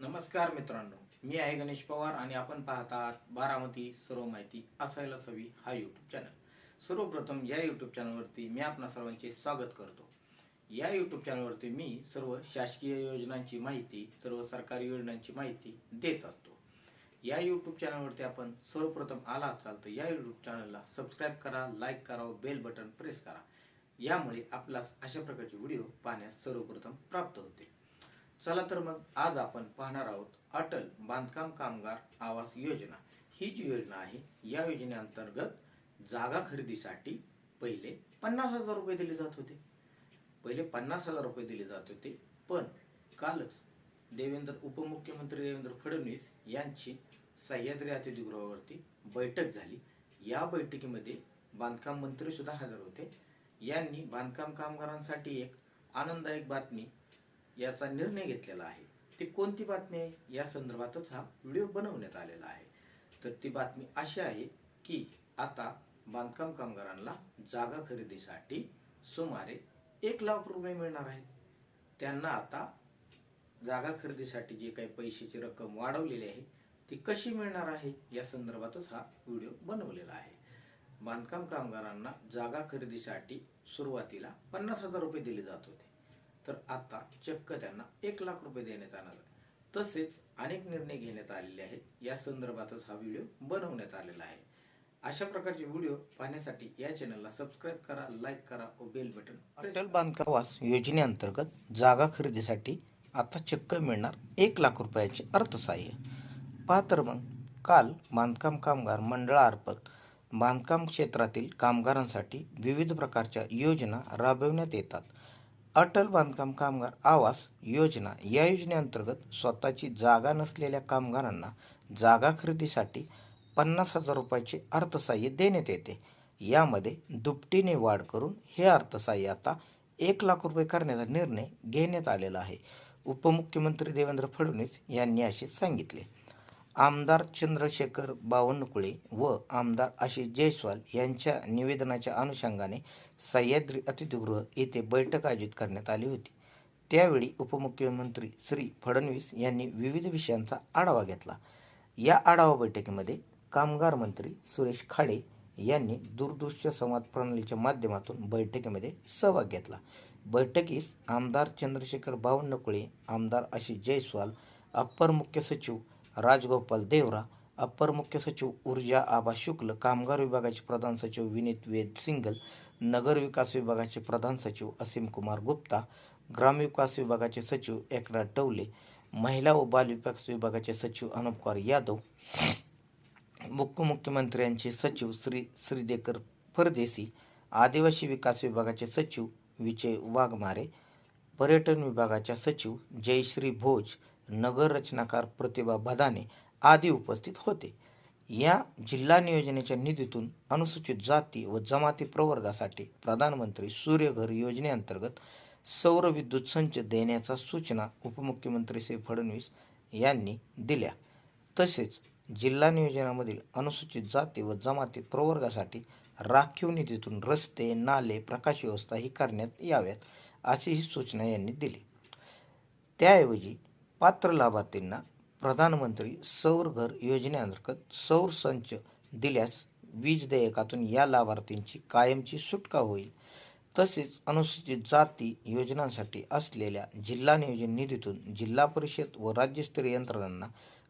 नमस्कार मित्रांनो मी आहे गणेश पवार आणि आपण पाहत आहात बारामती सर्व माहिती असायलाच हवी हा यूट्यूब चॅनल सर्वप्रथम या यूट्यूब चॅनलवरती मी आपणा सर्वांचे स्वागत करतो. या यूट्यूब चॅनलवरती मी सर्व शासकीय योजनांची माहिती सर्व सरकारी योजनांची माहिती देत असतो. या यूट्यूब चॅनलवरती आपण सर्वप्रथम आला असाल तर या यूट्यूब चॅनलला सबस्क्राईब करा लाईक करा बेल बटन प्रेस करा. यामुळे आपल्यास अशा प्रकारचे व्हिडिओ पाहण्यास सर्वप्रथम प्राप्त होते. चला तर मग आज आपण पाहणार आहोत अटल बांधकाम कामगार आवास योजना. ही जी योजना आहे या योजनेअंतर्गत जागा खरेदीसाठी पहिले पन्नास हजार रुपये दिले जात होते. पहिले पन्नास हजार रुपये दिले जात होते पण कालच देवेंद्र उपमुख्यमंत्री देवेंद्र फडणवीस यांची सह्याद्री अतिथीगृहावरती बैठक झाली. या बैठकीमध्ये बांधकाम मंत्री सुद्धा हजर होते. यांनी बांधकाम कामगारांसाठी एक आनंददायक बातमी याचा निर्णय घेतलेला आहे. ती कोणती बातमी आहे? या संदर्भातच हा व्हिडिओ बनवण्यात आलेला आहे. तर ती बातमी अशी आहे की आता बांधकाम कामगारांना जागा खरेदीसाठी सुमारे एक लाख रुपये मिळणार आहेत. त्यांना आता जागा खरेदीसाठी जे काही पैशाची रक्कम वाढवलेली आहे ती कशी मिळणार आहे? या संदर्भातच हा व्हिडिओ बनवलेला आहे. बांधकाम कामगारांना जागा खरेदीसाठी सुरुवातीला पन्नास हजार रुपये दिले जात होते. तर आता चक्क त्यांना एक लाख रुपये देण्यात येणार आहे. तसेच अनेक निर्णय घेण्यात आलेले आहेत. या संदर्भातच हा व्हिडिओ बनवण्यात आलेला आहे. अशा प्रकारचे व्हिडिओ पाहण्यासाठी या चॅनलला सबस्क्राईब करा लाईक करा व बेल बटन अटल बांधकामवास योजनेअंतर्गत जागा खरेदीसाठी आता चक्क मिळणार एक लाख रुपयाचे अर्थसहाय्य. पहा तर मग काल बांधकाम कामगार मंडळामार्फत बांधकाम क्षेत्रातील कामगारांसाठी विविध प्रकारच्या योजना राबविण्यात येतात. अटल बांधकाम कामगार आवास योजना या योजनेअंतर्गत स्वतःची जागा नसलेल्या कामगारांना जागा खरेदीसाठी पन्नास हजार रुपयाचे अर्थसहाय्य देण्यात येते. यामध्ये दुपटीने वाढ करून हे अर्थसहाय्य आता एक लाख रुपये करण्याचा निर्णय घेण्यात आलेला आहे उपमुख्यमंत्री देवेंद्र फडणवीस यांनी असे सांगितले. आमदार चंद्रशेखर बावनकुळे व आमदार आशिष जयस्वाल यांच्या निवेदनाच्या अनुषंगाने सह्याद्री अतिथीगृह येथे बैठक आयोजित करण्यात आली होती. त्यावेळी उपमुख्यमंत्री श्री फडणवीस यांनी विविध विषयांचा आढावा घेतला. या आढावा बैठकीमध्ये कामगार मंत्री सुरेश खाडे यांनी दूरदृश्य संवाद प्रणालीच्या माध्यमातून बैठकीमध्ये सहभाग घेतला. बैठकीस आमदार चंद्रशेखर बावनकुळे आमदार आशिष जयस्वाल अप्पर मुख्य सचिव राजगोपाल देवरा अप्पर मुख्य सचिव ऊर्जा आबा शुक्ल कामगार विभागाचे प्रधान सचिव विनीत वेद सिंगल नगर विकास विभागाचे प्रधान सचिव असीम कुमार गुप्ता ग्रामविकास विभागाचे सचिव एकनाथ टवले महिला व बाल विकास विभागाचे सचिव अनुपकुमार यादव मुख्यमंत्र्यांचे सचिव श्री श्रीदेकर परदेसी आदिवासी विकास विभागाचे सचिव विजय वाघमारे पर्यटन विभागाच्या सचिव जयश्री भोज नगर रचनाकार प्रतिभा भदाने आदी उपस्थित होते. या जिल्हा नियोजनेच्या निधीतून अनुसूचित जाती व जमाती प्रवर्गासाठी प्रधानमंत्री सूर्यघर योजनेअंतर्गत सौर विद्युत संच देण्याच्या सूचना उपमुख्यमंत्री श्री फडणवीस यांनी दिल्या. तसेच जिल्हा नियोजनामधील अनुसूचित जाती व जमाती प्रवर्गासाठी राखीव निधीतून रस्ते नाले प्रकाश व्यवस्था ही करण्यात याव्यात अशी ही सूचना यांनी दिली. त्याऐवजी पात्र लाभार्थींना प्रधानमंत्री सौर घर योजनेअंतर्गत सौर संच दिल्यास वीज देयकातून या लाभार्थींची कायमची सुटका होईल. तसेच अनुसूचित जाती योजनांसाठी असलेल्या जिल्हा नियोजन निधीतून जिल्हा परिषद व राज्यस्तरीय यंत्रणांना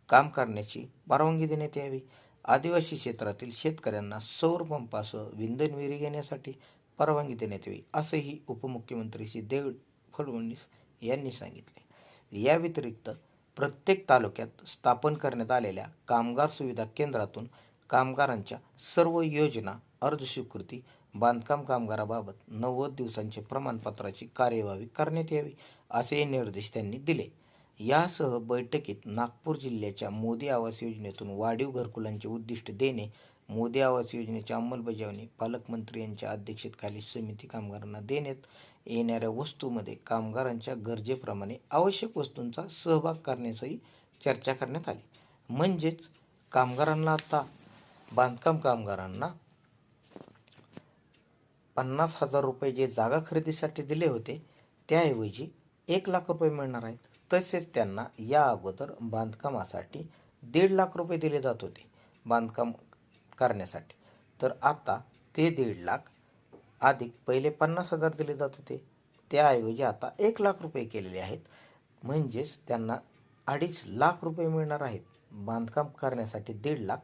काम करण्याची परवानगी देण्यात यावी. आदिवासी क्षेत्रातील शेतकऱ्यांना सौर पंपासह विंधन विहिरी घेण्यासाठी परवानगी देण्यात यावी असंही उपमुख्यमंत्री श्री देव फडणवीस यांनी सांगितले. या व्यतिरिक्त प्रत्येक तालुक्यात स्थापन करण्यात आलेल्या कामगार सुविधा केंद्रातून कामगारांच्या सर्व योजना अर्ज स्वीकृती बांधकाम कामगाराबाबत नव्वद दिवसांचे प्रमाणपत्राची कार्यवाही करण्यात यावी असे निर्देश त्यांनी दिले. यासह बैठकीत नागपूर जिल्ह्याच्या मोदी आवास योजनेतून वाढीव घरकुलांचे उद्दिष्ट देणे मोदी आवास योजनेची अंमलबजावणी पालकमंत्री यांच्या अध्यक्षतेखाली समिती कामगारांना देण्यात येणाऱ्या वस्तूमध्ये कामगारांच्या गरजेप्रमाणे आवश्यक वस्तूंचा सहभाग करण्याचंही चर्चा करण्यात आली. म्हणजेच कामगारांना आता बांधकाम कामगारांना पन्नास हजार रुपये जे जागा खरेदीसाठी दिले होते त्याऐवजी एक लाख रुपये मिळणार आहेत. तसेच त्यांना या अगोदर बांधकामासाठी दीड लाख रुपये दिले जात होते बांधकाम करण्यासाठी. तर आता ते दीड लाख अधिक पहिले पन्नास हजार दिले जात होते. त्याऐवजी आता एक लाख रुपये केलेले आहेत. म्हणजेच त्यांना अडीच लाख रुपये मिळणार आहेत. बांधकाम करण्यासाठी दीड लाख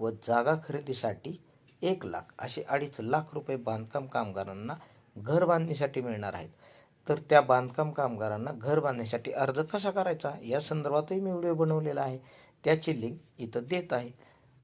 व जागा खरेदीसाठी एक लाख असे अडीच लाख रुपये बांधकाम कामगारांना घर बांधणीसाठी मिळणार आहेत. तर त्या बांधकाम कामगारांना घर बांधण्यासाठी अर्ज कसा करायचा? या संदर्भातही मी व्हिडिओ बनवलेला आहे. त्याची लिंक इथं देत आहे.